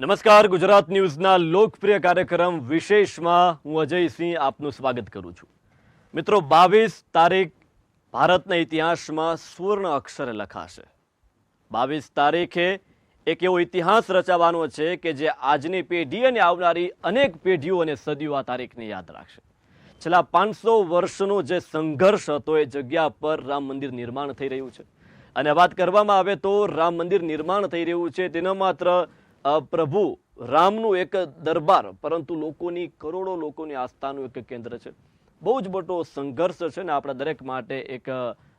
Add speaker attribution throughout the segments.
Speaker 1: નમસ્કાર, ગુજરાત ન્યૂઝના લોકપ્રિય કાર્યક્રમ વિશેષમાં હું અજયસિંહ આપનું સ્વાગત કરું છું. મિત્રો, બાવીસ તારીખ ભારતના ઇતિહાસમાં સુવર્ણ અક્ષરે લખાશે. બાવીસ તારીખે એક એવો ઇતિહાસ રચાવાનો છે કે જે આજની પેઢી અને આવનારી અનેક પેઢીઓ અને સદીઓ આ તારીખને યાદ રાખશે. છેલ્લા પાંચસો વર્ષનો જે સંઘર્ષ હતો, એ જગ્યા પર રામ મંદિર નિર્માણ થઈ રહ્યું છે. અને વાત કરવામાં આવે તો રામ મંદિર નિર્માણ થઈ રહ્યું છે, તેનો માત્ર પ્રભુ રામનું એક દરબાર પરંતુ લોકોની કરોડો લોકોની આસ્થાનું એક કેન્દ્ર છે. બહુ જ મોટો સંઘર્ષ છે ને આપણા દરેક માટે એક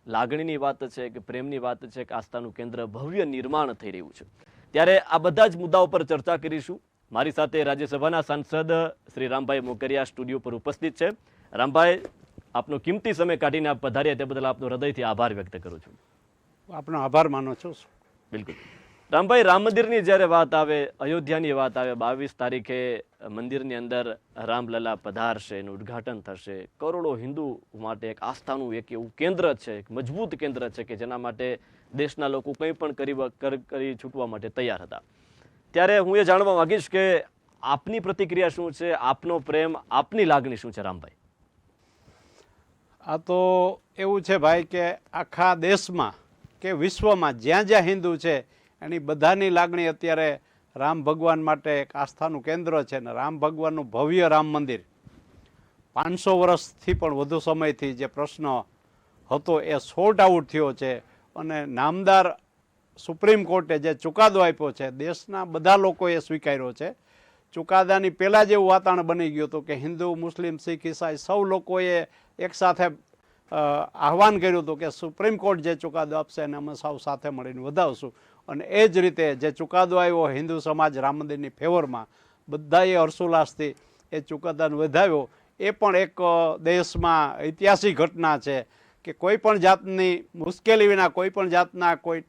Speaker 1: લાગણીની વાત છે કે પ્રેમની વાત છે કે આસ્થાનું કેન્દ્ર ભવ્ય નિર્માણ થઈ રહ્યું છે. ત્યારે આ બધા જ મુદ્દાઓ પર ચર્ચા કરીશું. મારી સાથે રાજ્યસભાના સાંસદ શ્રી રામભાઈ મોકરિયા સ્ટુડિયો પર ઉપસ્થિત છે. રામભાઈ આપનો કિંમતી સમય કાઢીને આપ પધાર્યા તે બદલ આપનો હૃદયથી આભાર વ્યક્ત કરું છું.
Speaker 2: આપનો આભાર માનો છું.
Speaker 1: બિલકુલ. રામભાઈ, રામ મંદિરની જ્યારે વાત આવે, અયોધ્યાની વાત આવે, બાવીસ તારીખે મંદિરની અંદર રામલલા પધારશે, એનું ઉદ્ઘાટન થશે. કરોડો હિન્દુ માટે એક આસ્થાનું એક એવું કેન્દ્ર છે, એક મજબૂત કેન્દ્ર છે કે જેના માટે દેશના લોકો કંઈ પણ કરી કરી છૂટવા માટે તૈયાર હતા. ત્યારે હું એ જાણવા માંગીશ કે આપની પ્રતિક્રિયા શું છે? આપનો પ્રેમ, આપની લાગણી શું છે, રામભાઈ?
Speaker 2: આ તો એવું છે ભાઈ કે આખા દેશમાં કે વિશ્વમાં જ્યાં જ્યાં હિન્દુ છે એની બધાની લાગણી અત્યારે રામ ભગવાન માટે એક આસ્થાનું કેન્દ્ર છે ને રામ ભગવાનનું ભવ્ય રામ મંદિર. પાંચસો વર્ષથી પણ વધુ સમયથી જે પ્રશ્ન હતો એ સોર્ટ આઉટ થયો છે અને નામદાર સુપ્રીમ કોર્ટે જે ચુકાદો આપ્યો છે, દેશના બધા લોકોએ સ્વીકાર્યો છે. ચુકાદાની પહેલાં જ એવું વાતાવરણ બની ગયું હતું કે હિન્દુ, મુસ્લિમ, શીખ, ઈસાઈ સૌ લોકોએ એકસાથે આહ્વાન આહવાન કર્યું હતું કે સુપ્રીમ કોર્ટ જે ચુકાદો આપશે એને અમે સૌ સાથે મળીને વધાવશું. અને એ જ રીતે જે ચુકાદો આવ્યો હિન્દુ સમાજ રામ મંદિરની ફેવરમાં, બધાએ હર્ષોલ્લાસથી એ ચુકાદાને વધાવ્યો. એ પણ એક દેશમાં ઐતિહાસિક ઘટના છે કે કોઈ પણ જાતની મુશ્કેલી વિના, કોઈ પણ જાતના કોઈ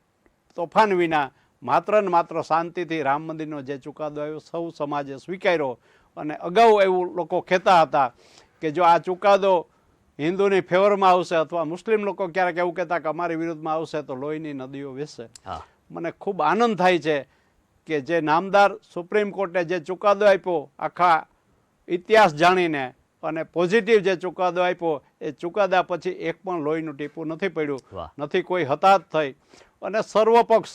Speaker 2: તોફાન વિના માત્ર ને માત્ર શાંતિથી રામ મંદિરનો જે ચુકાદો આવ્યો સૌ સમાજે સ્વીકાર્યો. અને અગાઉ એવું લોકો કહેતા હતા કે જો આ ચુકાદો હિન્દુની ફેવરમાં આવશે અથવા મુસ્લિમ લોકો ક્યારેક એવું કહેતા કે અમારી વિરુદ્ધમાં આવશે તો લોહીની નદીઓ વહેશે.
Speaker 1: હા.
Speaker 2: મને ખૂબ આનંદ થાય છે કે જે નામદાર સુપ્રીમ કોર્ટે જે ચુકાદો આપ્યો આખા ઇતિહાસ જાણીને અને પોઝિટિવ જે ચુકાદો આપ્યો એ ચુકાદા પછી એક પણ લોહીનું ટીપું નથી પડ્યું. નથી કોઈ હતાશ થઈ. અને સર્વપક્ષ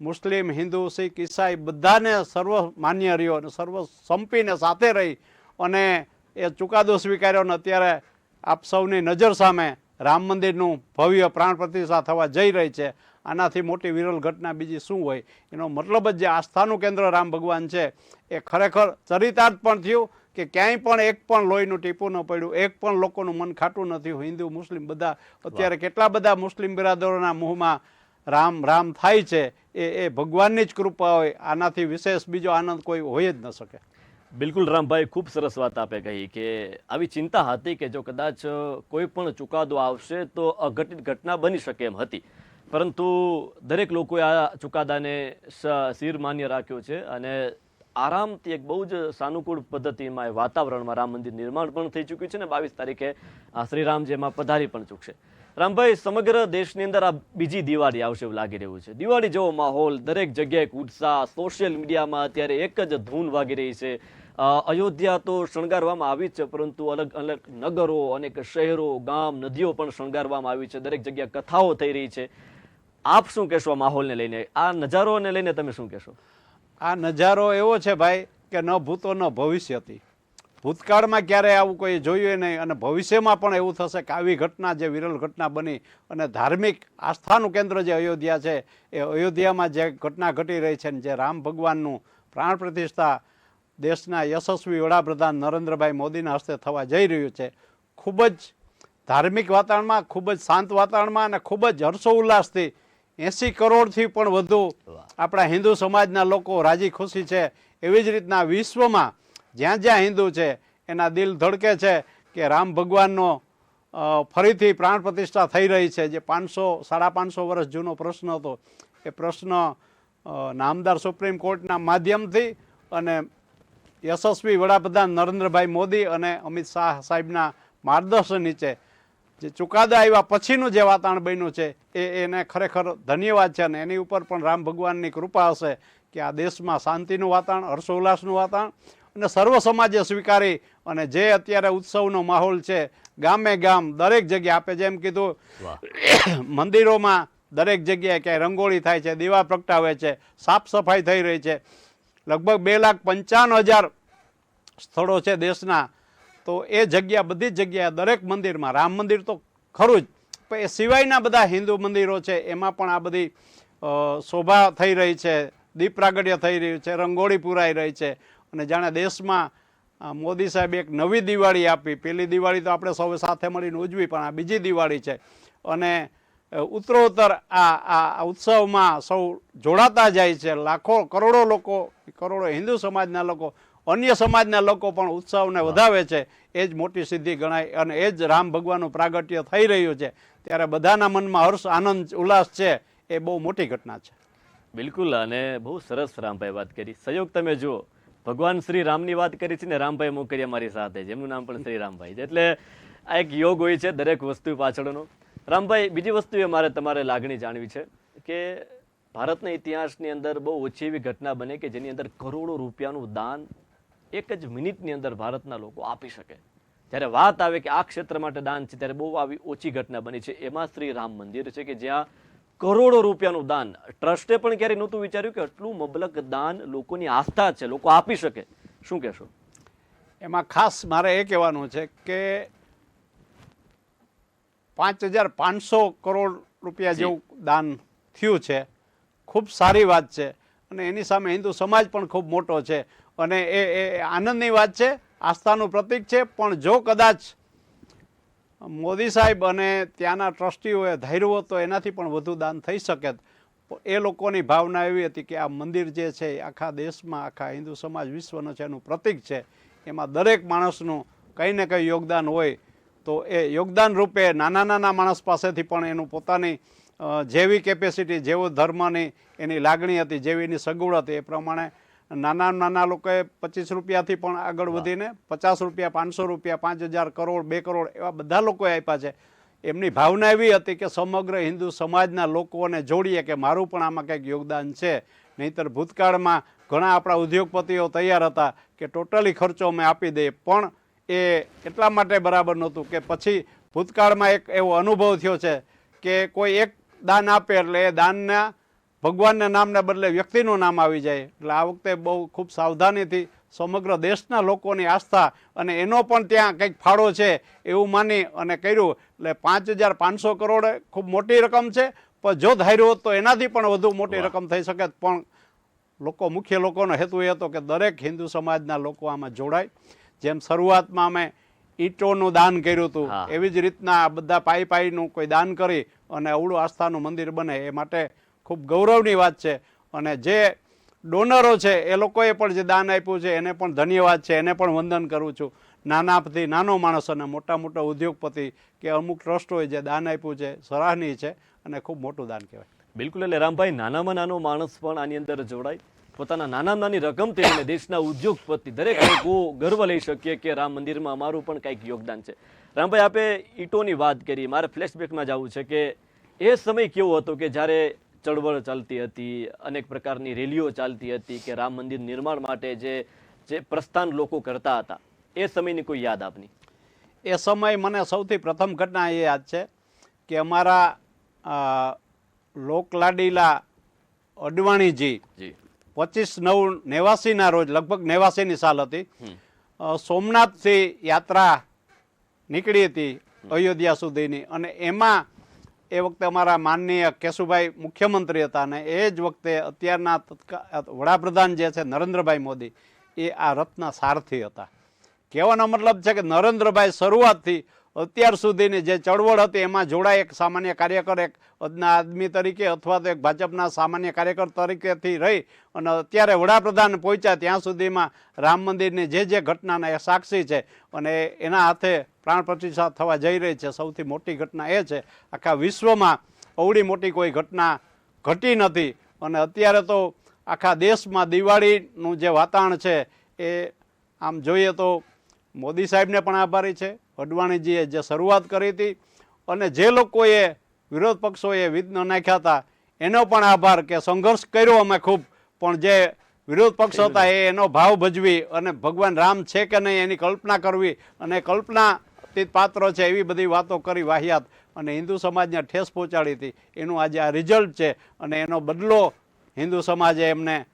Speaker 2: મુસ્લિમ હિન્દુ શીખ ઈસાઈ બધાને સર્વ માન્ય રહ્યો અને સર્વ સંપીને સાથે રહી અને એ ચુકાદો સ્વીકાર્યો અને અત્યારે આપ સૌની નજર સામે રામ મંદિરનું ભવ્ય પ્રાણ પ્રતિષ્ઠા થવા જઈ રહી છે. આનાથી મોટી વિરલ ઘટના બીજી શું હોય? એનો મતલબ જ જે આસ્થાનું કેન્દ્ર રામ ભગવાન છે, એ ખરેખર ચરિતાર્થ પણ થયું કે ક્યાંય પણ એક પણ લોહીનું ટીપું ન પડ્યું. એક પણ લોકોનું મન ખાટું નથી. હિન્દુ, મુસ્લિમ બધા, અત્યારે કેટલા બધા મુસ્લિમ બિરાદરોના મુહમાં રામ રામ થાય છે, એ એ ભગવાનની જ કૃપા હોય. આનાથી વિશેષ બીજો આનંદ કોઈ હોય જ ન શકે.
Speaker 1: બિલકુલ રામભાઈ, ખૂબ સરસ વાત આપે કહી કે આવી ચિંતા હતી કે જો કદાચ કોઈ પણ ચુકાદો આવશે તો અઘટિત ઘટના બની શકે એમ હતી. પરંતુ દરેક લોકોએ આ ચુકાદાને શિર માન્ય રાખ્યો છે અને આરામથી એક બહુ જ સાનુકૂળ પદ્ધતિમાં એ વાતાવરણમાં રામ મંદિર નિર્માણ પણ થઈ ચૂક્યું છે ને બાવીસ તારીખે શ્રીરામ જેમાં પધારી પણ ચૂકશે. રામભાઈ, સમગ્ર દેશની અંદર આ બીજી દિવાળી આવશે એવું લાગી રહ્યું છે. દિવાળી જેવો માહોલ, દરેક જગ્યાએ ઉત્સાહ સોશિયલ મીડિયામાં અત્યારે એક જ ધૂન વાગી રહી છે. અયોધ્યા તો શણગારવામાં આવી જ છે, પરંતુ અલગ અલગ નગરો, અનેક શહેરો, ગામ, નદીઓ પણ શણગારવામાં આવી છે. દરેક જગ્યાએ કથાઓ થઈ રહી છે. આપ શું કહેશો માહોલને લઈને? આ નજારોને લઈને તમે શું કહેશો?
Speaker 2: આ નજારો એવો છે ભાઈ કે ન ભૂતો ન ભવિષ્યથી ભૂતકાળમાં ક્યારેય આવું કોઈ જોયું નહીં અને ભવિષ્યમાં પણ એવું થશે કે આવી ઘટના જે વિરલ ઘટના બની અને ધાર્મિક આસ્થાનું કેન્દ્ર જે અયોધ્યા છે, એ અયોધ્યામાં જે ઘટના ઘટી રહી છે ને જે રામ ભગવાનનું પ્રાણ પ્રતિષ્ઠા દેશના યશસ્વી વડાપ્રધાન નરેન્દ્રભાઈ મોદીના હસ્તે થવા જઈ રહ્યું છે. ખૂબ જ ધાર્મિક વાતાવરણમાં, ખૂબ જ શાંત વાતાવરણમાં અને ખૂબ જ હર્ષોલ્લાસથી એંસી કરોડથી પણ વધુ આપણા હિન્દુ સમાજના લોકો રાજી ખુશી છે. એવી જ રીતના વિશ્વમાં જ્યાં જ્યાં હિન્દુ છે એના દિલ ધડકે છે કે રામ ભગવાનનો ફરીથી પ્રાણ પ્રતિષ્ઠા થઈ રહી છે. જે પાંચસો સાડા પાંચસો વર્ષ જૂનો પ્રશ્ન હતો. એ પ્રશ્ન નામદાર સુપ્રીમ કોર્ટના માધ્યમથી અને યશસ્વી વડાપ્રધાન નરેન્દ્રભાઈ મોદી અને અમિત શાહ સાહેબના માર્ગદર્શન નીચે જે ચુકાદા આવ્યા પછીનું જે વાતાવરણ બન્યું છે એ એને ખરેખર ધન્યવાદ છે અને એની ઉપર પણ રામ ભગવાનની કૃપા હશે કે આ દેશમાં શાંતિનું વાતાવરણ હર્ષોલ્લાસનું વાતાવરણ અને સર્વ સમાજે સ્વીકારી અને જે અત્યારે ઉત્સવનો માહોલ છે ગામે ગામ દરેક જગ્યાએ આપે જેમ કીધું મંદિરોમાં દરેક જગ્યાએ ક્યાંય રંગોળી થાય છે દીવા પ્રગટાવે છે સાફ સફાઈ થઈ રહી છે. લગભગ બે લાખ પંચાવન હજાર સ્થળો છે દેશના તો એ જગ્યા, બધી જ જગ્યાએ દરેક મંદિરમાં રામ મંદિર તો ખરું જ, પણ એ સિવાયના બધા હિન્દુ મંદિરો છે, એમાં પણ આ બધી શોભા થઈ રહી છે, દીપ પ્રાગટ્ય થઈ રહ્યું છે, રંગોળી પૂરાઈ રહી છે. અને જાણે દેશમાં મોદી સાહેબ એક નવી દિવાળી આપી. પેલી દિવાળી તો આપણે સૌ સાથે મળીને ઉજવી, પણ આ બીજી દિવાળી છે. અને ઉત્તરોત્તર આ આ ઉત્સવમાં સૌ જોડાતા જાય છે. લાખો, કરોડો લોકો, કરોડો હિન્દુ સમાજના લોકો અન્ય સમાજના લોકો પણ ઉત્સવને વધાવે છે. એ જ મોટી સિદ્ધિ ગણાય અને એ જ રામ ભગવાનનું પ્રાગટ્ય થઈ રહ્યું છે. ત્યારે બધાના મનમાં હર્ષ આનંદ ઉલ્લાસ છે. એ બહુ મોટી ઘટના છે.
Speaker 1: બિલકુલ અને બહુ સરસ રામભાઈ વાત કરી. સહયોગ તમે જુઓ. ભગવાન શ્રી રામની વાત કરી છે ને રામભાઈ મોકરિયા મારી સાથે જેમનું નામ પણ શ્રી રામભાઈ છે. એટલે આ એક યોગ હોય છે દરેક વસ્તુ પાછળનો. રામભાઈ બીજી વસ્તુ એ મારે તમારે લાગણી જાણવી છે કે ભારતના ઇતિહાસની અંદર બહુ ઓછી એવી ઘટના બને કે જેની અંદર કરોડો રૂપિયાનું દાન એક જ મિનિટની અંદર ભારતના લોકો આપી શકે. જ્યારે વાત આવે કે આ ક્ષેત્ર માટે દાન છે ત્યારે બહુ આવી ઓછી ઘટના બની છે. એમાં શ્રી રામ મંદિર છે કે જ્યાં કરોડો રૂપિયાનું દાન ટ્રસ્ટે પણ ક્યારેય નહોતું વિચાર્યું કે આટલું મબલક દાન લોકોની આસ્થા છે લોકો આપી શકે. શું કહેશો?
Speaker 2: એમાં ખાસ મારે એ કહેવાનું છે કે પાંચ હજાર પાંચસો કરોડ રૂપિયા જેવું દાન થયું છે. ખૂબ સારી વાત છે અને એની સામે હિન્દુ સમાજ પણ ખૂબ મોટો છે. અને એ એ આનંદની વાત છે, આસ્થાનું પ્રતીક છે, પણ જો કદાચ મોદી સાહેબ અને ત્યાંના ટ્રસ્ટીઓએ ધાર્યું તો એનાથી પણ વધુ દાન થઈ શકે એ લોકોની ભાવના એવી હતી કે આ મંદિર જે છે આખા દેશમાં, આખા હિન્દુ સમાજ વિશ્વનો છે, એનું પ્રતીક છે. એમાં દરેક માણસનું કંઈ ને કંઈ યોગદાન હોય તો એ યોગદાન રૂપે નાના નાના માણસ પાસેથી પણ એનું પોતાની જેવી કેપેસિટી જેવો ધર્મની એની લાગણી હતી, જેવી એની સગવડ હતી, એ પ્રમાણે નાના નાના લોકોએ પચીસ રૂપિયાથી પણ આગળ વધીને પચાસ રૂપિયા પાંચસો રૂપિયા પાંચ હજાર કરોડ બે કરોડ એવા બધા લોકોએ આપ્યા છે. એમની ભાવના એવી હતી કે સમગ્ર હિન્દુ સમાજના લોકોને જોડીએ કે મારું પણ આમાં કંઈક યોગદાન છે. નહીંતર ભૂતકાળમાં ઘણા આપણા ઉદ્યોગપતિઓ તૈયાર હતા કે ટોટલી ખર્ચો અમે આપી દઈએ. પણ એ એટલા માટે બરાબર નહોતું કે પછી ભૂતકાળમાં એક એવો અનુભવ થયો છે કે કોઈ એક દાન આપે એટલે એ દાનના ભગવાનના નામના બદલે વ્યક્તિનું નામ આવી જાય. એટલે આ વખતે બહુ ખૂબ સાવધાનીથી સમગ્ર દેશના લોકોની આસ્થા અને એનો પણ ત્યાં કંઈક ફાળો છે એવું માની અને કર્યું. એટલે પાંચ હજાર પાંચસો કરોડ ખૂબ મોટી રકમ છે. પણ જો ધાર્યું હોત તો એનાથી પણ વધુ મોટી રકમ થઈ શકે પણ લોકો મુખ્ય લોકોનો હેતુ એ હતો કે દરેક હિન્દુ સમાજના લોકો આમાં જોડાય. જેમ શરૂઆતમાં અમે ઈંટોનું દાન કર્યું હતું. એવી જ રીતના આ બધા પાઈ પાઈનું કોઈ દાન કરી અને અવળું આસ્થાનું મંદિર બને એ માટે ખૂબ ગૌરવની વાત છે. અને જે ડોનરો છે, એ લોકોએ પણ જે દાન આપ્યું છે, એને પણ ધન્યવાદ છે, એને પણ વંદન કરું છું. નાનાથી નાનો માણસ અને મોટા મોટા ઉદ્યોગપતિ કે અમુક ટ્રસ્ટોએ જે દાન આપ્યું છે, સરાહનીય છે અને ખૂબ મોટું દાન કહેવાય.
Speaker 1: બિલકુલ, એટલે રામભાઈ, નાનામાં નાનો માણસ પણ આની અંદર જોડાય. પોતાના નાનામાં નાની રકમથી લઈને દેશના ઉદ્યોગપતિ, દરેક લોકો ગર્વ લઈ શકીએ કે રામ મંદિરમાં અમારું પણ કંઈક યોગદાન છે. રામભાઈ, આપે ઈંટોની વાત કરી. મારે ફ્લેશબેકમાં જવું છે કે એ સમય કેવો હતો કે જ્યારે ચળવળ ચાલતી હતી અનેક પ્રકારની રેલીઓ ચાલતી હતી કે રામ મંદિર નિર્માણ માટે જે જે પ્રસ્થાન લોકો કરતા હતા. એ સમયની કોઈ યાદ આપની?
Speaker 2: એ સમય મને સૌથી પ્રથમ ઘટના એ યાદ છે કે અમારા લોકલાડીલા અડવાણીજી
Speaker 1: જી.
Speaker 2: પચીસ નવ નેવાસીના રોજ લગભગ નેવાસીની સાલ હતી સોમનાથથી યાત્રા નીકળી હતી અયોધ્યા સુધીની અને એમાં એ વખતે અમારા માનનીય કેશુભાઈ મુખ્યમંત્રી હતા અને એ જ વખતે અત્યારના વડાપ્રધાન જે છે નરેન્દ્રભાઈ મોદી, એ આ રથના સારથી હતા. કહેવાનો મતલબ છે કે નરેન્દ્રભાઈ શરૂઆતથી અત્યાર સુધીની જે ચળવળ હતી એમાં જોડાય એક સામાન્ય કાર્યકર, એક અદના આદમી તરીકે અથવા તો એક ભાજપના સામાન્ય કાર્યકર તરીકેથી રહી અને અત્યારે વડાપ્રધાન પહોંચ્યા ત્યાં સુધીમાં રામ મંદિરની જે જે ઘટનાના એ સાક્ષી છે અને એના હાથે પ્રાણ પ્રતિષ્ઠા થવા જઈ રહી છે. સૌથી મોટી ઘટના એ છે, આખા વિશ્વમાં અવડી મોટી કોઈ ઘટના ઘટી નથી. અને અત્યારે તો આખા દેશમાં દિવાળીનું જે વાતાવરણ છે, એ આમ જોઈએ તો મોદી સાહેબને પણ આભારી છે, અડવાણીજીએ જે શરૂઆત કરી હતી. અને જે લોકોએ વિરોધ પક્ષોએ વિઘ્ન નાખ્યા હતા, એનો પણ આભાર કે સંઘર્ષ કર્યો અમે ખૂબ. પણ જે વિરોધ પક્ષ હતા, એ એનો ભાવ ભજવી અને ભગવાન રામ છે કે નહીં એની કલ્પના કરવી અને કલ્પનાતીત પાત્ર છે એવી બધી વાતો કરી વાહિયાત અને હિન્દુ સમાજને ઠેસ પહોંચાડી હતી. એનું આજે આ રિઝલ્ટ છે અને એનો બદલો હિન્દુ સમાજે એમને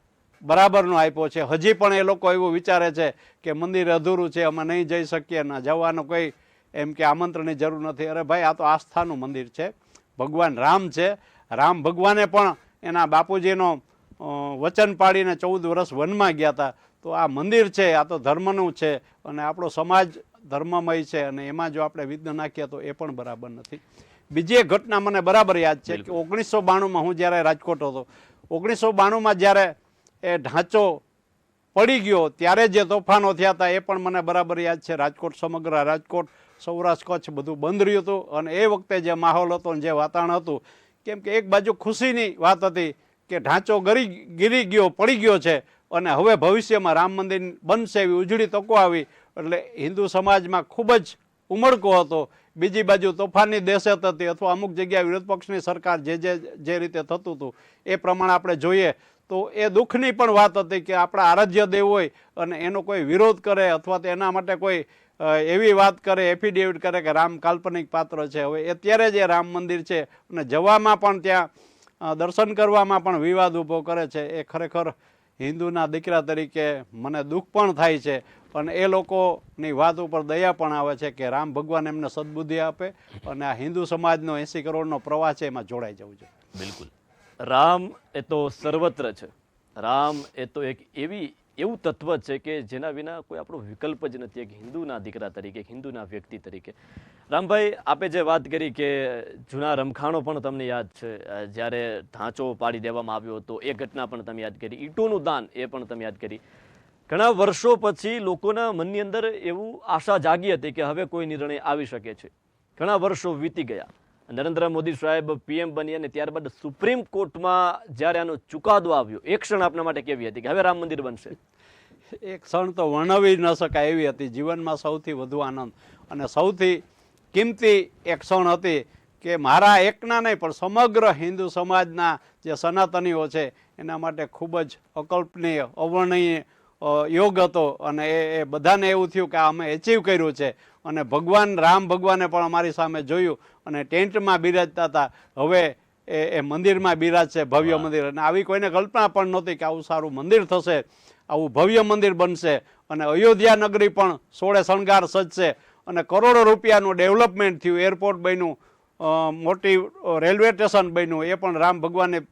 Speaker 2: બરાબરનો આપ્યો છે. હજી પણ એ લોકો એવું વિચારે છે કે મંદિર અધૂરું છે, અમે નહીં જઈ શકીએ, ને જવાનું કોઈ એમ કે આમંત્રણની જરૂર નથી. અરે ભાઈ, આ તો આસ્થાનું મંદિર છે. ભગવાન રામ છે. રામ ભગવાને પણ એના બાપુજીનો વચન પાડીને ચૌદ વર્ષ વનમાં ગયા હતા. તો આ મંદિર છે, આ તો ધર્મનું છે અને આપણો સમાજ ધર્મમય છે અને એમાં જો આપણે વિઘ્ન નાખીએ તો એ પણ બરાબર નથી. બીજી એક ઘટના મને બરાબર યાદ છે કે ઓગણીસો બાણુંમાં હું જ્યારે રાજકોટ હતો ઓગણીસો બાણુંમાં જ્યારે એ ઢાંચો પડી ગયો ત્યારે જે તોફાનો થયા હતા એ પણ મને બરાબર યાદ છે. રાજકોટ સમગ્ર રાજકોટ સૌરાષ્ટ્ર કચ્છ બધું બંધ રહ્યું હતું અને એ વખતે જે માહોલ હતો અને જે વાતાવરણ હતું કેમ કે એક બાજુ ખુશીની વાત હતી કે ઢાંચો ગરી ગીરી ગયો પડી ગયો છે અને હવે ભવિષ્યમાં રામ મંદિર બનશે એવી ઉજળી તકો આવી. એટલે હિન્દુ સમાજમાં ખૂબ જ ઉમળકો હતો. બીજી બાજુ તોફાનની દહેશત હતી અથવા અમુક જગ્યાએ વિરોધ પક્ષની સરકાર જે જે જે રીતે થતું હતું એ પ્રમાણે આપણે જોઈએ તો એ દુઃખની પણ વાત હતી કે આપણા આરાધ્ય દેવ હોય અને એનો કોઈ વિરોધ કરે અથવા તો એના માટે કોઈ એવી વાત કરે એફિડેવિટ કરે કે રામ કાલ્પનિક પાત્ર છે. હવે અત્યારે જે રામ મંદિર છે અને જવામાં પણ ત્યાં દર્શન કરવામાં પણ વિવાદ ઊભો કરે છે. એ ખરેખર હિન્દુના દીકરા તરીકે મને દુઃખ પણ થાય છે. અને એ લોકોની વાત ઉપર દયા પણ આવે છે કે રામ ભગવાન એમને સદબુદ્ધિ આપે અને આ હિન્દુ સમાજનો એંસી કરોડનો પ્રવાહ છે એમાં જોડાઈ જવું જોઈએ.
Speaker 1: બિલકુલ. રામ એ તો સર્વત્ર છે. રામ એ તો એક એવી, એવું તત્વ છે કે જેના વિના કોઈ આપણો વિકલ્પ જ નથી. એક હિન્દુના દીકરા તરીકે હિન્દુના વ્યક્તિ તરીકે. રામભાઈ, આપે જે વાત કરી કે જૂના રમખાણો પણ તમને યાદ છે. જ્યારે ઢાંચો પાડી દેવામાં આવ્યો હતો, એ ઘટના પણ તમે યાદ કરી. ઈંટોનું દાન એ પણ તમે યાદ કરી. ઘણા વર્ષો પછી લોકોના મનની અંદર એવું આશા જાગી હતી કે હવે કોઈ નિર્ણય આવી શકે છે. ઘણા વર્ષો વીતી ગયા. નરેન્દ્ર મોદી સાહેબ પીએમ બની અને ત્યારબાદ સુપ્રીમ કોર્ટમાં જ્યારે આનો ચુકાદો આવ્યો, એક ક્ષણ આપના માટે કેવી હતી કે હવે રામ મંદિર બનશે?
Speaker 2: એક ક્ષણ તો વર્ણવી ન શકાય એવી હતી. જીવનમાં સૌથી વધુ આનંદ અને સૌથી કિંમતી એક ક્ષણ હતી કે મારા એકના નહીં, પણ સમગ્ર હિન્દુ સમાજના જે સનાતનીઓ છે, એના માટે ખૂબ જ અકલ્પનીય, અવર્ણનીય યોગ હતો અને એ એ બધાને એવું થયું કે આ અમે એચીવ કર્યું છે. અને ભગવાન રામ ભગવાને પણ અમારી સામે જોયું અને ટેન્ટમાં બિરાજતા હતા. હવે એ એ મંદિરમાં બિરાજશે ભવ્ય મંદિર. અને આવી કોઈને કલ્પના પણ નહોતી કે આવું સારું મંદિર થશે આવું ભવ્ય મંદિર બનશે. અને અયોધ્યા નગરી પણ સોળે શણગાર સજશે. અને કરોડો રૂપિયાનું ડેવલપમેન્ટ થયું. એરપોર્ટ બન્યું મોટી રેલવે સ્ટેશન બન્યું. એ પણ રામ ભગવાનની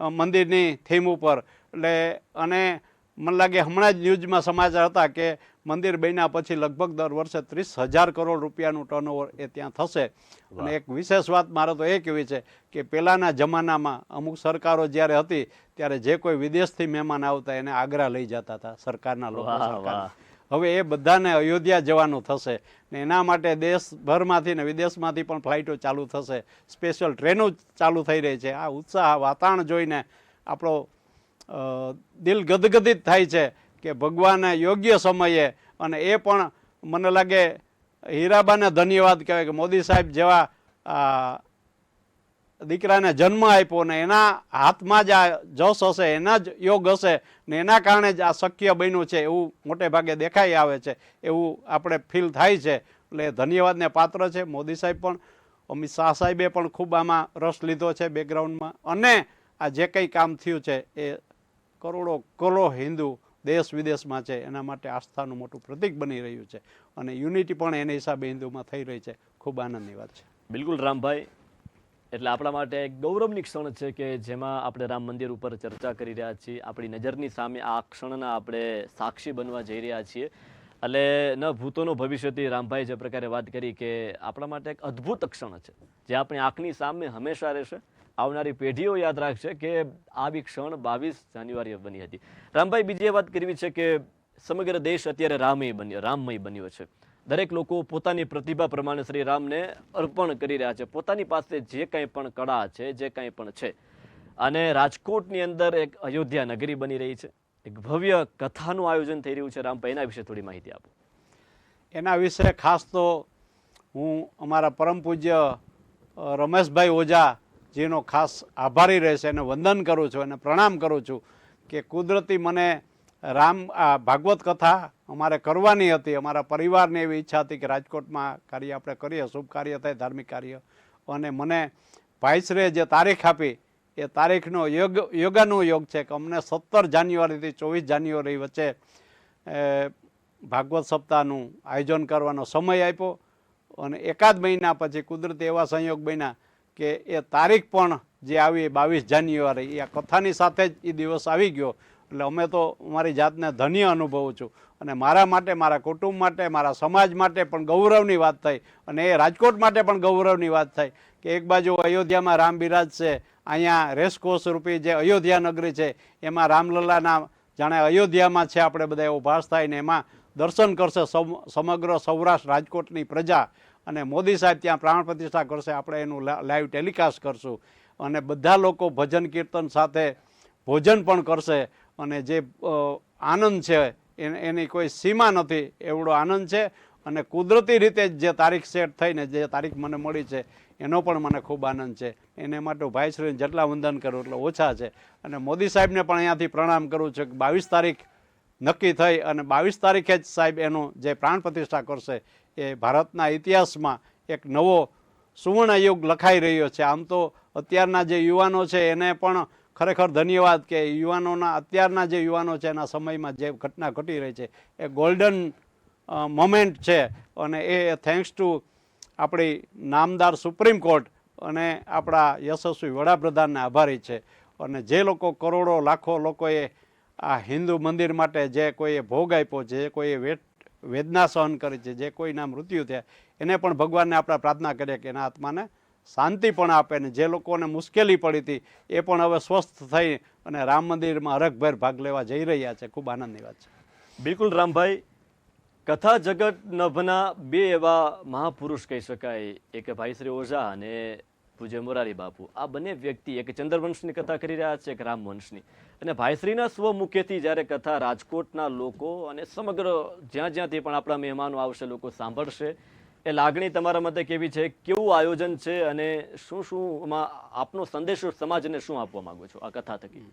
Speaker 2: મંદિરની થીમ ઉપર. એટલે અને મને લાગે હમણાં જ ન્યૂઝમાં સમાચાર હતા કે મંદિર બન્યા પછી લગભગ દર વર્ષે ત્રીસ હજાર કરોડ રૂપિયાનું ટર્નઓવર એ ત્યાં થશે. અને એક વિશેષ વાત મારે તો એ કહેવી છે કે પહેલાંના જમાનામાં અમુક સરકારો જ્યારે હતી ત્યારે જે કોઈ વિદેશથી મહેમાન આવતા એને આગ્રા લઈ જતા હતા સરકારના લોકો હવે એ બધાને અયોધ્યા જવાનું થશે ને એના માટે દેશભરમાંથી ને વિદેશમાંથી પણ ફ્લાઇટો ચાલુ થશે. સ્પેશિયલ ટ્રેનો ચાલુ થઈ રહી છે. આ ઉત્સાહ વાતાવરણ જોઈને આપણો દિલ ગદગદિત થાય છે કે ભગવાને યોગ્ય સમયે અને એ પણ મને લાગે હીરાબાને ધન્યવાદ કહેવાય કે મોદી સાહેબ જેવા દીકરાને જન્મ આપ્યો ને એના હાથમાં જ આ જસ હશે, એના જ યોગ હશે ને એના કારણે જ આ શક્ય બન્યું છે એવું મોટે ભાગે દેખાઈ આવે છે, એવું આપણે ફીલ થાય છે. એટલે ધન્યવાદને પાત્ર છે. મોદી સાહેબ પણ, અમિત શાહ સાહેબે પણ ખૂબ આમાં રસ લીધો છે બેકગ્રાઉન્ડમાં અને આ જે કંઈ કામ થયું છે એ કરોડો કરોડો હિન્દુ દેશ વિદેશમાં છે, એના માટે આસ્થાનું મોટું પ્રતીક બની રહ્યું છે અને યુનિટી પણ એના હિસાબે હિન્દુમાં થઈ રહી છે. ખૂબ આનંદની વાત છે.
Speaker 1: બિલકુલ રામભાઈ. એટલે આપણા માટે એક ગૌરવની ક્ષણ છે કે જેમાં આપણે રામ મંદિર ઉપર ચર્ચા કરી રહ્યા છીએ. આપણી નજરની સામે આ ક્ષણના આપણે સાક્ષી બનવા જઈ રહ્યા છીએ. એટલે ન ભૂતોનો ભવિષ્યથી રામભાઈ જે પ્રકારે વાત કરી કે આપણા માટે એક અદ્ભુત ક્ષણ છે, જે આપણી આંખની સામે હંમેશા રહેશે. આવનારી પેઢીઓ યાદ રાખશે કે આવી ક્ષણ બાવીસ જાન્યુઆરીએ બની હતી. રામભાઈ, બીજી વાત કરવી છે કે સમગ્ર દેશ અત્યારે રામમય બન્યો રામમય બન્યો છે. દરેક લોકો પોતાની પ્રતિભા પ્રમાણે શ્રી રામને અર્પણ કરી રહ્યા છે. પોતાની પાસે જે કંઈ પણ કળા છે, જે કંઈ પણ છે. અને રાજકોટની અંદર એક અયોધ્યા નગરી બની રહી છે. એક ભવ્ય કથાનું આયોજન થઈ રહ્યું છે. રામભાઈ, એના વિશે થોડી માહિતી આપો.
Speaker 2: એના વિશે ખાસ તો હું અમારા પરમ પૂજ્ય રમેશભાઈ ઓઝા જેનો ખાસ આભારી રહેશે એને વંદન કરું છું અને પ્રણામ કરું છું કે કુદરતી મને રામ, આ ભાગવત કથા અમારે કરવાની હતી, અમારા પરિવારની એવી ઈચ્છા હતી કે રાજકોટમાં કાર્ય આપણે કરીએ, શુભ કાર્ય થાય, ધાર્મિક કાર્ય. અને મને ભાઈશ્રીએ જે તારીખ આપી, એ તારીખનો યોગ, યોગાનો યોગ છે કે અમને સત્તર જાન્યુઆરીથી ચોવીસ જાન્યુઆરી વચ્ચે ભાગવત સપ્તાહનું આયોજન કરવાનો સમય આપ્યો. અને એકાદ મહિના પછી કુદરતી એવા સંયોગ બન્યા કે એ તારીખ પણ જે આવી બાવીસ જાન્યુઆરી, એ આ કથાની સાથે જ એ દિવસ આવી ગયો. એટલે અમે તો મારી જાતને ધન્ય અનુભવું છું. અને મારા માટે, મારા કુટુંબ માટે, મારા સમાજ માટે પણ ગૌરવની વાત થઈ. અને એ રાજકોટ માટે પણ ગૌરવની વાત થઈ કે એક બાજુ અયોધ્યામાં રામ બિરાજ છે, અહીંયા રેસકોર્સ રૂપી જે અયોધ્યા નગરી છે, એમાં રામલલ્લાના જાણે અયોધ્યામાં છે આપણે બધા એવો ભાસ થાય ને એમાં દર્શન કરશે સમ- સમગ્ર સૌરાષ્ટ્ર રાજકોટની પ્રજા. અને મોદી સાહેબ ત્યાં પ્રાણ પ્રતિષ્ઠા કરશે. આપણે એનું લાઈવ ટેલિકાસ્ટ કરશું. અને બધા લોકો ભજન કીર્તન સાથે ભોજન પણ કરશે. અને જે આનંદ છે એને- કોઈ સીમા નથી, એવડો આનંદ છે. અને કુદરતી રીતે જ તારીખ સેટ થઈને જે તારીખ મને મળી છે, એનો પણ મને ખૂબ આનંદ છે. એને માટે ભાઈશ્રીને જેટલા વંદન કરું એટલે ઓછા છે. અને મોદી સાહેબને પણ અહીંયાથી પ્રણામ કરું છું કે બાવીસ તારીખ નક્કી થઈ અને બાવીસ તારીખે જ સાહેબ એનું જે પ્રાણ પ્રતિષ્ઠા કરશે એ ભારતના ઇતિહાસમાં એક નવો સુવર્ણ યુગ લખાઈ રહ્યો છે. આમ તો અત્યારના જે યુવાનો છે, એને પણ ખરેખર ધન્યવાદ કે યુવાનોના, અત્યારના જે યુવાનો છે, એના સમયમાં જે ઘટના ઘટી રહી છે, એ ગોલ્ડન મોમેન્ટ છે. અને એ થેન્ક્સ ટુ આપણી નામદાર સુપ્રીમ કોર્ટ અને આપણા યશસ્વી વડાપ્રધાનને આભારી છે. અને જે લોકો કરોડો, લાખો લોકોએ આ હિન્દુ મંદિર માટે જે કોઈએ ભોગ આપ્યો જે કોઈએ વેટ વેદના સહન કરી છે, જે કોઈના મૃત્યુ થયા, એને પણ ભગવાનને આપણે પ્રાર્થના કરીએ કે એના આત્માને શાંતિ પણ આપે ને જે લોકોને મુશ્કેલી પડી હતી, એ પણ હવે સ્વસ્થ થઈ અને રામ મંદિરમાં હરખભેર ભાગ લેવા જઈ રહ્યા છે. ખૂબ આનંદની વાત છે.
Speaker 1: બિલકુલ રામભાઈ, કથા જગત નભના બે એવા મહાપુરુષ કહી શકાય. એક ભાઈ શ્રી ઓઝા અને પૂજ્ય મોરારી બાપુ. આ બંને વ્યક્તિ એક ચંદ્રવંશની કથા કરી રહ્યા છે, એક રામવંશની અને ભાઈશ્રીના સ્વમુખેથી જ્યારે કથા રાજકોટના લોકો અને સમગ્ર જ્યાં જ્યાંથી પણ આપણા મહેમાનો આવશે, લોકો સાંભળશે. એ લાગણી તમારા મતે કેવી છે? કેવું આયોજન છે? અને શું શું એમાં આપનો સંદેશો સમાજને શું આપવા માંગો છો આ કથા થકી?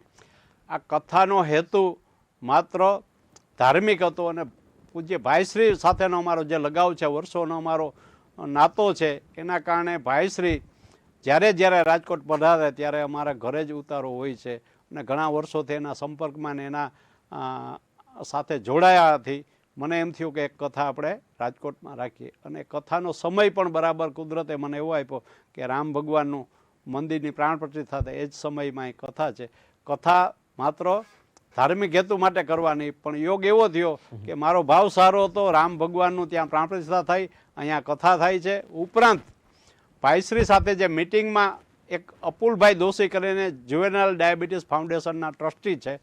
Speaker 2: આ કથાનો હેતુ માત્ર ધાર્મિક હતો અને પૂજ્ય ભાઈશ્રી સાથેનો અમારો જે લગાવ છે, વર્ષોનો અમારો નાતો છે, એના કારણે ભાઈશ્રી જ્યારે જ્યારે રાજકોટ પધારે ત્યારે અમારા ઘરે જ ઉતારો હોય છે અને ઘણા વર્ષોથી એના સંપર્કમાં ને એના સાથે જોડાયા હતી. મને એમ થયું કે એક કથા આપણે રાજકોટમાં રાખીએ. અને કથાનો સમય પણ બરાબર કુદરતે મને એવો આપ્યો કે રામ ભગવાનનું મંદિરની પ્રાણ પ્રતિષ્ઠા થાય એ જ સમયમાં એ કથા છે. કથા માત્ર ધાર્મિક હેતુ માટે કરવાની, પણ યોગ એવો થયો કે મારો ભાવ સારો હતો, રામ ભગવાનનું ત્યાં પ્રાણ પ્રતિષ્ઠા થઈ, અહીંયા કથા થાય છે. ઉપરાંત ભાઈશ્રી સાથે જે મિટિંગમાં એક અપુલભાઈ દોશી કરીને જુવેનલ ડાયાબિટીસ ફાઉન્ડેશનના ટ્રસ્ટી છે,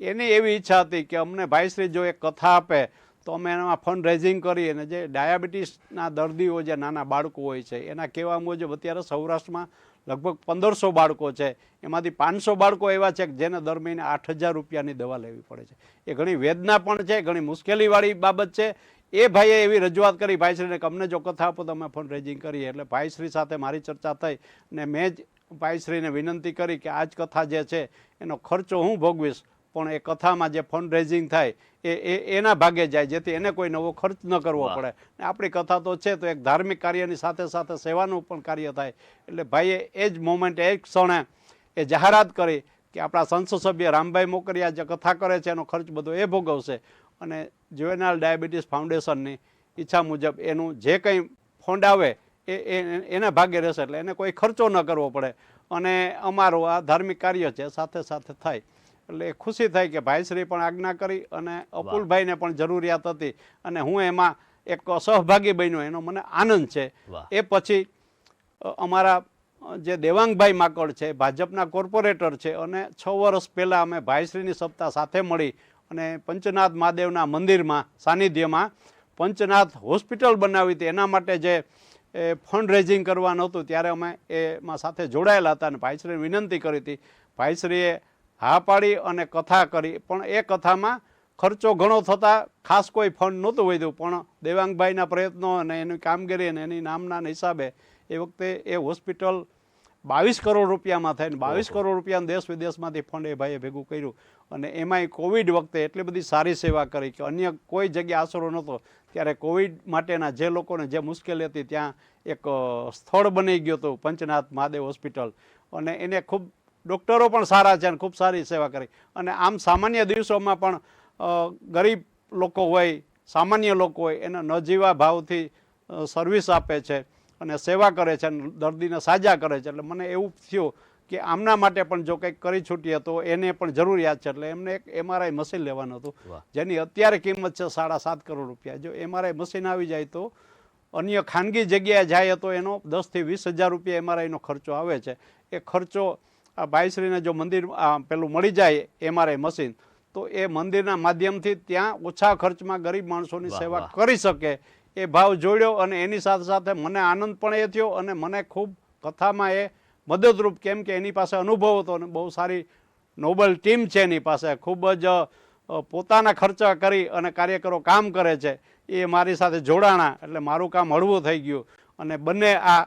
Speaker 2: એની એવી ઈચ્છા હતી કે અમને ભાઈશ્રી જો એક કથા આપે, તો અમે એમાં ફંડ રેઝિંગ કરી અને જે ડાયાબિટીસના દર્દીઓ જે નાના બાળકો હોય છે, એના કહેવા મુજબ અત્યારે સૌરાષ્ટ્રમાં લગભગ પંદરસો બાળકો છે, એમાંથી પાંચસો બાળકો એવા છે કે જેને દર મહિને આઠ હજાર રૂપિયાની દવા લેવી પડે છે. એ ઘણી વેદના પણ છે, ઘણી મુશ્કેલીવાળી બાબત છે એ ભાઈએ એવી રજૂઆત કરી ભાઈશ્રીને કે અમને જો કથા આપો તો અમે ફંડ રેઝિંગ કરીએ. એટલે ભાઈશ્રી સાથે મારી ચર્ચા થઈ ને મેં જ ભાઈશ્રીને વિનંતી કરી કે આ જ કથા જે છે એનો ખર્ચો હું ભોગવીશ પણ એ કથામાં જે ફંડ રેઝિંગ થાય એ એ એના ભાગે જાય જેથી એને કોઈ નવો ખર્ચ ન કરવો. પડે. ને આપણી કથા તો છે તો એક ધાર્મિક કાર્યની સાથે સાથે સેવાનું પણ કાર્ય થાય. એટલે ભાઈએ એ જ મોમેન્ટે એ ક્ષણે એ જાહેરાત કરી કે આપણા સંસદ સભ્ય રામભાઈ મોકરિયા જે કથા કરે છે એનો ખર્ચ બધો એ ભોગવશે. અને જુવેનાલ ડાયાબિટીસ ફાઉન્ડેશનની ઈચ્છા મુજબ એનું જે કંઈ ફંડ આવે એ એ- એના ભાગે રહેશે એટલે એને કોઈ ખર્ચો ન કરવો પડે. અને અમારું આ ધાર્મિક કાર્ય છે સાથે સાથે થાય. એટલે એ ખુશી થાય કે ભાઈશ્રી પણ આજ્ઞા કરી અને અપુલભાઈને પણ જરૂરિયાત હતી અને હું એમાં એક સહભાગી બન્યો એનો મને આનંદ છે. એ પછી અમારા જે દેવાંગભાઈ માકડ છે ભાજપના કોર્પોરેટર છે અને છ વર્ષ પહેલાં અમે ભાઈશ્રીની સપ્તાહ સાથે મળી અને પંચનાથ મહાદેવના મંદિરમાં, સાનિધ્યમાં પંચનાથ હોસ્પિટલ બનાવી હતી. એના માટે જે, એ ફંડ રેઝિંગ કરવાનું હતું, ત્યારે અમે એમાં સાથે જોડાયેલા હતા અને ભાઈશ્રીને વિનંતી કરી હતી. ભાઈશ્રીએ હા પાડી અને કથા કરી. પણ એ કથામાં ખર્ચો ઘણો થતાં ખાસ કોઈ ફંડ નહોતું વધ્યું. પણ દેવાંગભાઈના પ્રયત્નો અને એની કામગીરી અને એની નામના હિસાબે એ વખતે એ હોસ્પિટલ બાવીસ કરોડ રૂપિયામાં થઈને બાવીસ કરોડ રૂપિયાનું દેશ વિદેશમાંથી ફંડ એ ભાઈએ ભેગું કર્યું. અને એમાંય કોવિડ વખતે એટલી બધી સારી સેવા કરી કે અન્ય કોઈ જગ્યા આશરો નહોતો ત્યારે કોવિડ માટેના જે લોકોને જે મુશ્કેલી હતી ત્યાં એક સ્થળ બની ગયું હતું પંચનાથ મહાદેવ હોસ્પિટલ. અને એને ખૂબ ડૉક્ટરો પણ સારા છે અને ખૂબ સારી સેવા કરી. અને આમ સામાન્ય દિવસોમાં પણ ગરીબ લોકો હોય સામાન્ય લોકો હોય એને નજીવા ભાવથી સર્વિસ આપે છે. અને સેવા કરે છે અને દર્દીને સાજા કરે છે. એટલે મને એવું થયું કે આમના માટે પણ જો કંઈક કરી છૂટીએ તો એને પણ જરૂરિયાત છે. એટલે એમને એક એમઆરઆઈ મશીન લેવાનું હતું. જેની અત્યારે કિંમત છે સાડા સાત કરોડ રૂપિયા. જો એમઆરઆઈ મશીન આવી જાય તો અન્ય ખાનગી જગ્યાએ જાય તો એનો દસથી વીસ હજાર રૂપિયા એમઆરઆઈનો ખર્ચો આવે છે. એ ખર્ચો આ ભાઈશ્રીને જો મંદિર પેલું મળી જાય એમઆરઆઈ મશીન તો એ મંદિરના માધ્યમથી ત્યાં ઓછા ખર્ચમાં ગરીબ માણસોની સેવા કરી શકે. એ ભાવ જોડ્યો અને એની સાથે સાથે મને આનંદ પણ એ થયો અને મને ખૂબ કથામાં એ મદદરૂપ કેમ કે એની પાસે અનુભવ હતો અને બહુ સારી નોબલ ટીમ છે એની પાસે. ખૂબ જ પોતાના ખર્ચા કરી અને કાર્યકરો કામ કરે છે. એ મારી સાથે જોડાણા એટલે મારું કામ હળવું થઈ ગયું અને બંને આ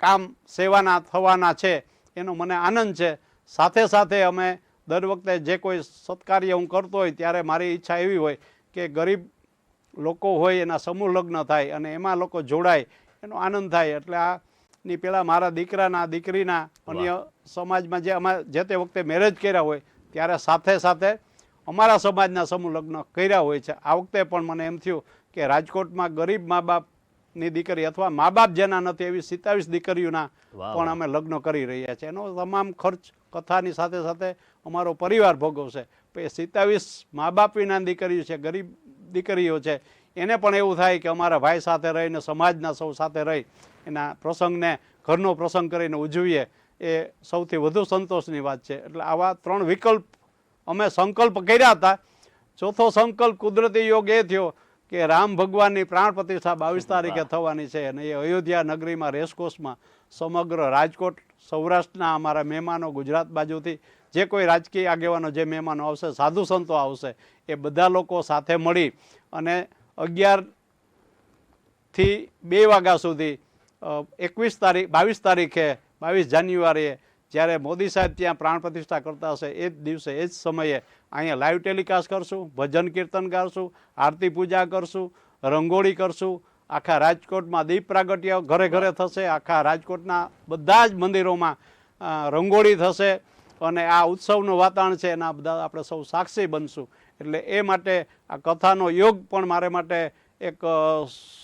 Speaker 2: કામ સેવાના થવાના છે એનો મને આનંદ છે. સાથે સાથે અમે દર વખતે જે કોઈ સત્કાર્ય હું કરતો હોય ત્યારે મારી ઈચ્છા એવી હોય કે ગરીબ લોકો હોય એના સમૂહ લગ્ન થાય અને એમાં લોકો જોડાય એનો આનંદ થાય. એટલે આ ની પેલા મારા દીકરાના દીકરીના અન્ય સમાજમાં જે અમારે જે તે વખતે મેરેજ કર્યા હોય ત્યારે સાથે સાથે અમારા સમાજના સમૂહ લગ્ન કર્યા હોય છે. આ વખતે પણ મને એમ થયું કે રાજકોટમાં ગરીબ મા બાપની દીકરી અથવા મા બાપ જેના નથી એવી સિત્તાવીસ દીકરીઓના પણ અમે લગ્ન કરી રહ્યા છીએ એનો તમામ ખર્ચ કથાની સાથે સાથે અમારો પરિવાર ભોગવશે. એ સિત્તાવીસ મા બાપ વિના દીકરીઓ છે ગરીબ દીકરીઓ છે એને પણ એવું થાય કે અમારા ભાઈ સાથે રહીને સમાજના સૌ સાથે રહી એના પ્રસંગને ઘરનો પ્રસંગ કરીને ઉજવીએ એ સૌથી વધુ સંતોષની વાત છે. એટલે આવા ત્રણ વિકલ્પ અમે સંકલ્પ કર્યા હતા. ચોથો સંકલ્પ કુદરતી યોગ એ થયો કે રામ ભગવાનની પ્રાણ પ્રતિષ્ઠા બાવીસ તારીખે થવાની છે અને એ અયોધ્યા નગરીમાં રેસકોર્સમાં સમગ્ર રાજકોટ સૌરાષ્ટ્રના અમારા મહેમાનો ગુજરાત બાજુથી જે કોઈ રાજકીય આગેવાનો, જે મહેમાનો આવશે, સાધુ સંતો આવશે, એ બધા લોકો સાથે મળી અને અગિયારથી બે વાગ્યા સુધી એકવીસ તારીખ, બાવીસ તારીખે, બાવીસ જાન્યુઆરીએ જ્યારે મોદી સાહેબ ત્યાં પ્રાણ પ્રતિષ્ઠા કરતા હશે, એ જ દિવસે, એ જ સમયે અહીંયા લાઈવ ટેલિકાસ્ટ કરશું, ભજન કીર્તન ગાશું આરતી પૂજા કરશું, રંગોળી કરશું, આખા રાજકોટમાં દીપ પ્રાગટ્ય ઘરે ઘરે થશે, આખા રાજકોટના બધા જ મંદિરોમાં રંગોળી થશે અને આ ઉત્સવનું વાતાવરણ છે એના બધા આપણે સૌ સાક્ષી બનશું. એટલે એ માટે આ કથાનો યોગ પણ મારે માટે એક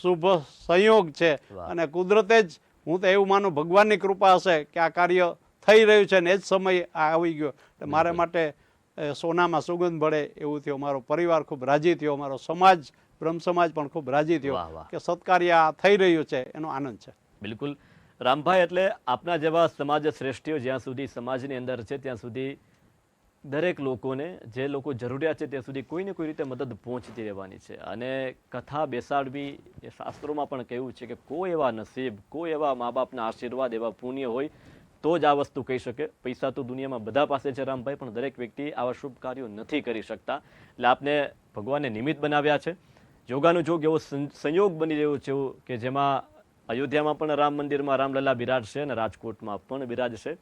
Speaker 2: શુભ સંયોગ છે. અને કુદરતે જ હું તો એવું માનું ભગવાનની કૃપા હશે કે આ કાર્ય થઈ રહ્યું છે ને એ જ સમય આ આવી ગયો. એટલે મારે માટે સોનામાં સુગંધ ભળે એવું થયું. મારો પરિવાર ખૂબ રાજી થયો. મારો સમાજ બ્રહ્મ સમાજ પણ ખૂબ રાજી થયો. કે સત્કાર્ય આ થઈ રહ્યું છે. એનો આનંદ છે.
Speaker 1: બિલકુલ. રામભાઈ, એટલે આપના જેવા સમાજ શ્રેષ્ઠીઓ જ્યાં સુધી સમાજની અંદર છે, ત્યાં સુધી દરેક લોકોને, જે લોકો જરૂરિયાત છે, ત્યાં સુધી કોઈને કોઈ રીતે મદદ પહોંચતી રહેવાની છે. અને કથા બેસાડવી એ શાસ્ત્રોમાં પણ કહ્યું છે કે કોઈ એવા નસીબ, કોઈ એવા મા બાપના આશીર્વાદ, એવા પુણ્ય હોય, તો જ આ વસ્તુ કહી શકે. પૈસા તો દુનિયામાં બધા પાસે છે રામભાઈ, પણ દરેક વ્યક્તિ આવા શુભ કાર્યો નથી કરી શકતા. એટલે આપને ભગવાને નિમિત્ત બનાવ્યા છે. યોગાનું જોગ એવો સંયોગ બની રહ્યો છે કે જેમાં અયોધ્યામાં પણ રામ મંદિરમાં રામલલા બિરાજશે અને રાજકોટમાં પણ બિરાજશે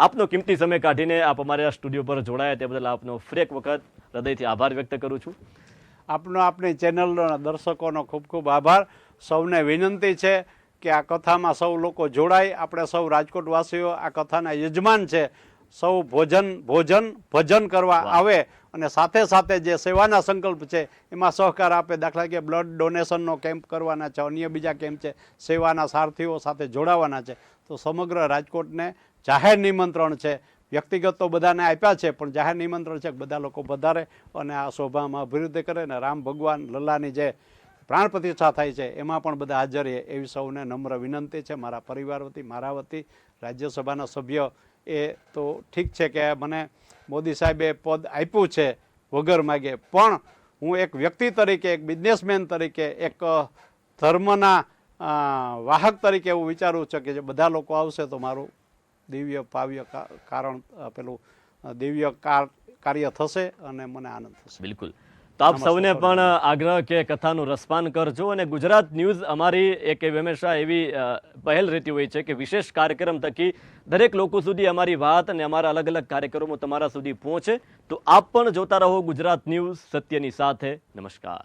Speaker 1: આપનો કિંમતી સમય કાઢીને આપ અમારા સ્ટુડિયો પર જોડાયા તે બદલ આપનો ફ્રેક વખત, હૃદયથી આભાર વ્યક્ત કરું છું.
Speaker 2: આપનો આપણી ચેનલનો દર્શકોનો ખૂબ ખૂબ આભાર. સૌને વિનંતી છે કે આ કથામાં સૌ લોકો જોડાય. આપણે સૌ રાજકોટવાસીઓ આ કથાના યજમાન છે. સૌ ભોજન ભોજન ભજન કરવા આવે અને સાથે સાથે જે સેવાના સંકલ્પ છે એમાં સહકાર આપે. દાખલા કે બ્લડ ડોનેશનનો કેમ્પ કરવાના છે અન્ય બીજા કેમ્પ છે સેવાના સારથીઓ સાથે જોડાવાના છે. તો સમગ્ર રાજકોટને જાહેર નિમંત્રણ છે. વ્યક્તિગત તો બધાને આપ્યા છે પણ જાહેર નિમંત્રણ છે કે બધા લોકો વધારે અને આ શોભામાં અભિવૃદ્ધિ કરે ને રામ ભગવાન લલ્લાની જે પ્રાણ પ્રતિષ્ઠા થાય છે એમાં પણ બધા હાજર એવી સૌને નમ્ર વિનંતી છે. મારા પરિવાર વતી મારા વતી રાજ્યસભાના સભ્ય એ તો ઠીક છે કે મને મોદી સાહેબે પદ આપ્યું છે વગર માગે. પણ હું એક વ્યક્તિ તરીકે, એક બિઝનેસમેન તરીકે, એક ધર્મના વાહક તરીકે એવું વિચારું છું કે જે બધા લોકો આવશે તો મારું દિવ્ય, પાવ્ય કારણ પેલું દિવ્ય કાર, કાર્ય થશે અને મને આનંદ થશે.
Speaker 1: બિલકુલ. તો આપ સૌને પણ આગ્રહ કે કથાનું રસપાન કરજો. અને ગુજરાત ન્યૂઝ અમારી એક હંમેશા એવી પહેલ રહેતી હોય છે કે વિશેષ કાર્યક્રમ થકી દરેક લોકો સુધી અમારી વાત અને અમારા અલગ અલગ કાર્યક્રમો તમારા સુધી પહોંચે. તો આપ પણ જોતા રહો ગુજરાત ન્યૂઝ સત્યની સાથે. નમસ્કાર.